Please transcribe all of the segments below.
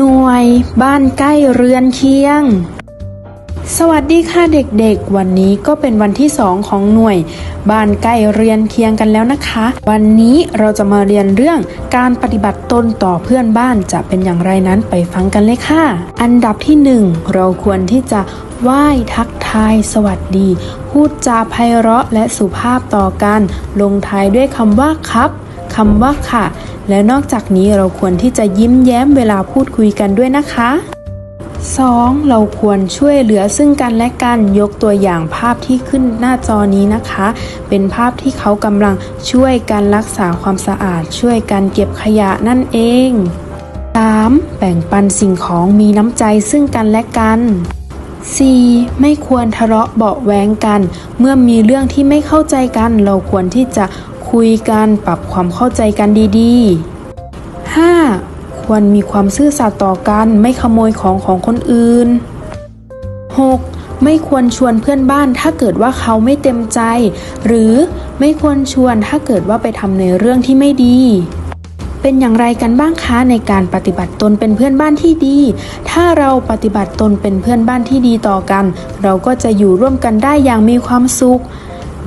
หน่วย บ้านใกล้เรือนเคียง สวัสดีค่ะเด็กๆ วันนี้ก็เป็นวันที่สองของหน่วย บ้านใกล้เรียนเคียงกันแล้วนะคะ วันนี้เราจะมาเรียนเรื่องการปฏิบัติตนต่อเพื่อนบ้านจะเป็นอย่างไรนั้นไปฟังกันเลยค่ะ อันดับที่หนึ่งเราควรที่จะไหว้ทักทายสวัสดี พูดจาไพเราะและสุภาพต่อกัน ลงท้ายด้วยคำว่าครับำว่าค่ะ และนอกจากนี้เราควรที่จะยิ้มแย้มเวลาพูดคุยกันด้วยนะคะ 2. เราควรช่วยเหลือซึ่งกันและกันยกตัวอย่างภาพที่ขึ้นหน้าจอนี้นะคะ เป็นภาพที่เขากำลังช่วยกันรักษาความสะอาด ช่วยกันเก็บขยะนั่นเอง 3. แบ่งปันสิ่งของมีน้ำใจซึ่งกันและกัน 4. ไม่ควรทะเลาะเบาะแวงกัน เมื่อมีเรื่องที่ไม่เข้าใจกัน เราควรที่จะคุยกันปรับความเข้าใจกันดีๆ 5. ควรมีความซื่อสัตย์ต่อกัน ไม่ขโมยของของคนอื่น 6. ไม่ควรชวนเพื่อนบ้านถ้าเกิดว่าเขาไม่เต็มใจ หรือไม่ควรชวนถ้าเกิดว่าไปทำในเรื่องที่ไม่ดี เป็นอย่างไรกันบ้างคะในการปฏิบัติตนเป็นเพื่อนบ้านที่ดี ถ้าเราปฏิบัติตนเป็นเพื่อนบ้านที่ดีต่อกัน เราก็จะอยู่ร่วมกันได้อย่างมีความสุข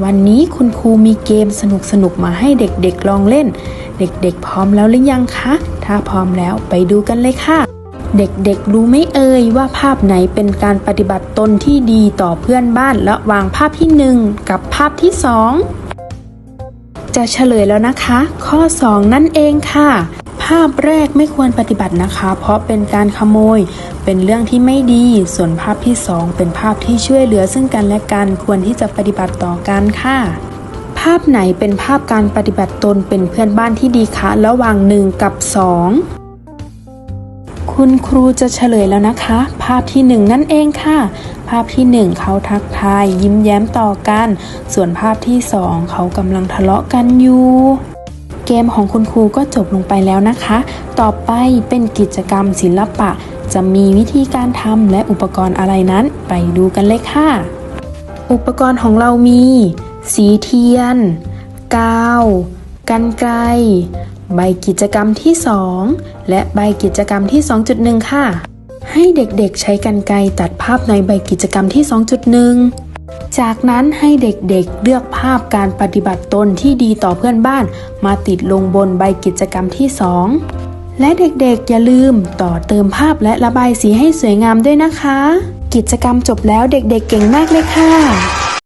วันนี้คุณครูมีเกมสนุกๆมาให้เด็กๆลองเล่น เด็กๆ พร้อมแล้วหรือยังคะ ถ้าพร้อมแล้วไปดูกันเลยค่ะ เด็กๆ รู้ไหม่เอ่ยว่าภาพไหนเป็นการปฏิบัติตนที่ดีต่อเพื่อนบ้านระหว่างภาพที่หนึ่งกับภาพที่สอง จะเฉลยแล้วนะคะ ข้อ 2 นั่นเองค่ะ ภาพแรกไม่ควรปฏิบัตินะคะ เพราะเป็นการขโมย เป็นเรื่องที่ไม่ดี ส่วนภาพที่ 2 เป็นภาพที่ช่วยเหลือซึ่งกันและกันควรที่จะปฏิบัติต่อกันค่ะภาพไหนเป็นภาพการปฏิบัติตนเป็นเพื่อนบ้านที่ดีคะระหว่าง 1 กับ 2 คุณครูจะเฉลยแล้วนะคะ ภาพที่ 1 นั่นเองค่ะ ภาพที่ 1 เขาทักทายยิ้มแย้มต่อกัน ส่วนภาพที่ 2 เขากำลังทะเลาะกันอยู่เกมของคุณครูก็จบลงไปแล้วนะคะ ต่อไปเป็นกิจกรรมศิลปะ จะมีวิธีการทำและอุปกรณ์อะไรนั้น ไปดูกันเลยค่ะ อุปกรณ์ของเรามี สีเทียน กาว กันไกลใบกิจกรรมที่ 2 และใบกิจกรรมที่ 2.1 ค่ะ ให้เด็กๆใช้กันไกรตัดภาพในใบกิจกรรมที่ 2.1 จากนั้นให้เด็กๆเลือกภาพการปฏิบัติตนที่ดีต่อเพื่อนบ้าน มาติดลงบนใบกิจกรรมที่ 2 และเด็กๆอย่าลืมต่อเติมภาพและระบายสีให้สวยงามด้วยนะคะ กิจกรรมจบแล้วเด็กๆเก่งมากเลยค่ะ